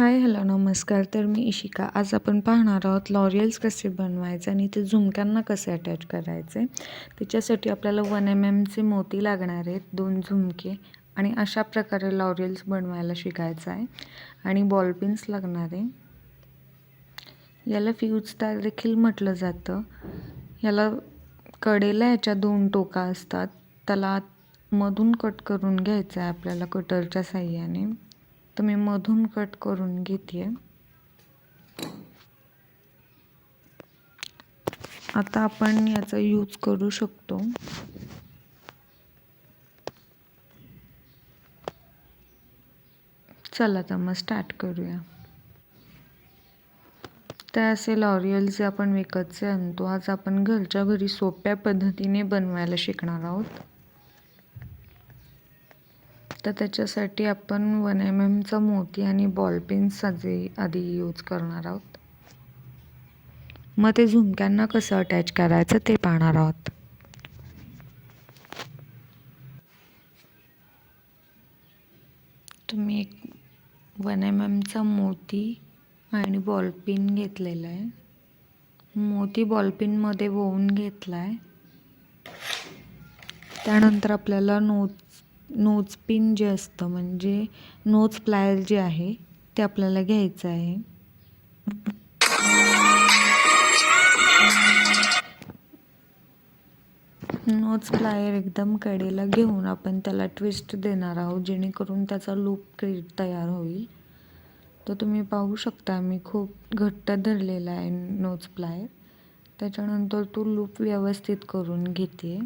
Hi hello नमस्कार. तर मी इशिका. आज आपण पाहणार आहोत लॉरियल्स कसे बनवायचे आणि ते झुमक्यांना कसे अटॅच करायचे. त्याच्यासाठी आपल्याला वन एम एमचे मोती लागणार आहेत दोन झुमके आणि अशा प्रकारे लॉरियल्स बनवायला शिकायचं आहे. आणि बॉलपिन्स लागणार आहे. याला फ्यूज तार देखील म्हटलं जातं. याला कडेला ह्याच्या दोन टोका असतात. त्याला मधून कट करून घ्यायचं आहे आपल्याला कटरच्या साह्याने. तर मी मधून कट करून घेते आता आपण याचा यूज करू शकतो. चला तर मग स्टार्ट करूया. तर असे लॉरियल जे आपण विकतचे आणतो आज आपण घरच्या घरी सोप्या पद्धतीने बनवायला शिकणार आहोत. तर त्याच्यासाठी आपण वन एम एमचा मोती आणि बॉलपेन्स आधी आधी यूज करणार आहोत. मग ते झुमक्यांना कसं अटॅच करायचं ते पाहणार आहोत. तुम्ही एक वन एम एमचा मोती आणि बॉलपिन घेतलेला आहे. मोती बॉलपिनमध्ये वोवून घेतला आहे त्यानंतर आपल्याला नो नोज पिन जे असतं म्हणजे नोज प्लायर जे आहे ते आपल्याला घ्यायचं आहे. नोज प्लायर एकदम कडेला घेऊन आपण त्याला ट्विस्ट देणार आहोत जेणेकरून त्याचा लूप क्रिएट तयार होईल. तर तुम्ही पाहू शकता मी खूप घट्ट धरलेला आहे नोज प्लायर. त्याच्यानंतर तो लूप व्यवस्थित करून घेते.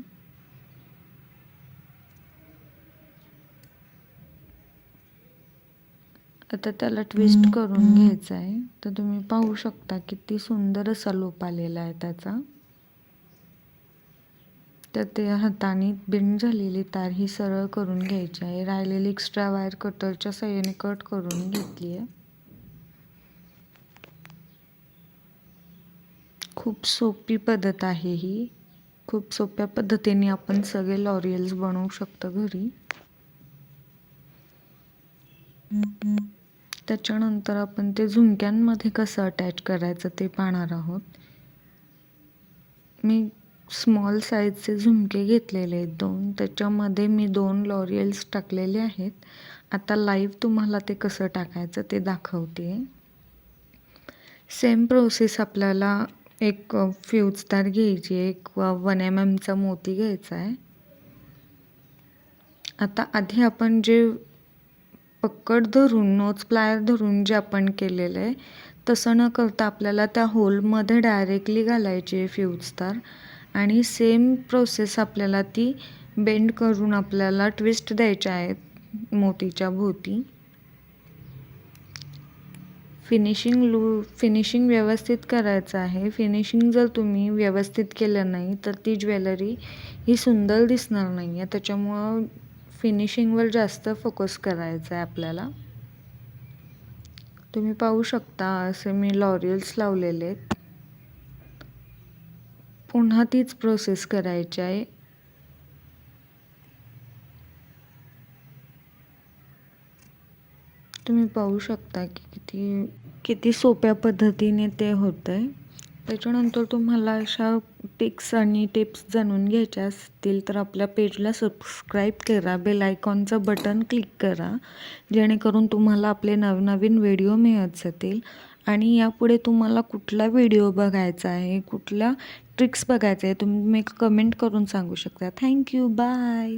आता त्याला ट्विस्ट करून घ्यायचं आहे तर तुम्ही पाहू शकता किती सुंदर असा लोप आलेला आहे त्याचा. तर ते हाताने बिंड झालेली तार ही सरळ करून घ्यायची आहे. राहिलेली एक्स्ट्रा वायर कटरच्या साह्याने कट करून घेतली आहे. खूप सोपी पद्धत आहे ही. खूप सोप्या पद्धतीने आपण सगळे लॉरियल्स बनवू शकतो घरी. त्याच्यानंतर आपण ते झुमक्यांमध्ये कसं अटॅच करायचं ते पाहणार आहोत. मी स्मॉल साईजचे झुमके घेतलेले आहेत दोन. त्याच्यामध्ये मी दोन लॉरियल्स टाकलेले आहेत. आता लाईव्ह तुम्हाला ते कसं टाकायचं ते दाखवते. सेम प्रोसेस आपल्याला एक फ्यूज तार घ्यायची एक वन एम एमचा मोती घ्यायचा आहे. आता आधी आपण जे पक्कड धरून नोच प्लायर धरून जे आपण केलेलं आहे तसं न करता आपल्याला त्या होलमध्ये डायरेक्टली घालायची आहे फ्यूज तार. आणि सेम प्रोसेस आपल्याला ती बेंड करून आपल्याला ट्विस्ट द्यायच्या आहेत मोतीच्या भोवती. फिनिशिंग लू फिनिशिंग व्यवस्थित करायचं आहे. फिनिशिंग जर तुम्ही व्यवस्थित केलं नाही तर ती ज्वेलरी ही सुंदर दिसणार नाही आहे त्याच्यामुळं फिनिशिंगवर जास्त फोकस करायचा आहे आपल्याला. तुम्ही पाहू शकता असे मी लॉरियल्स लावलेले आहेत. पुन्हा तीच प्रोसेस करायची आहे. तुम्ही पाहू शकता की किती किती सोप्या पद्धतीने ते होतं आहे त्याच्यानंतर तुम्हाला अशा टिक्स आणि टिप्स जाणून घ्यायच्या असतील तर आपल्या पेजला सबस्क्राईब करा बेल आयकॉनचं बटन क्लिक करा जेणेकरून तुम्हाला आपले नवनवीन व्हिडिओ मिळत जातील. आणि यापुढे तुम्हाला कुठला व्हिडिओ बघायचा आहे कुठल्या ट्रिक्स बघायचं आहे तुम्ही कमेंट करून सांगू शकता. Thank you bye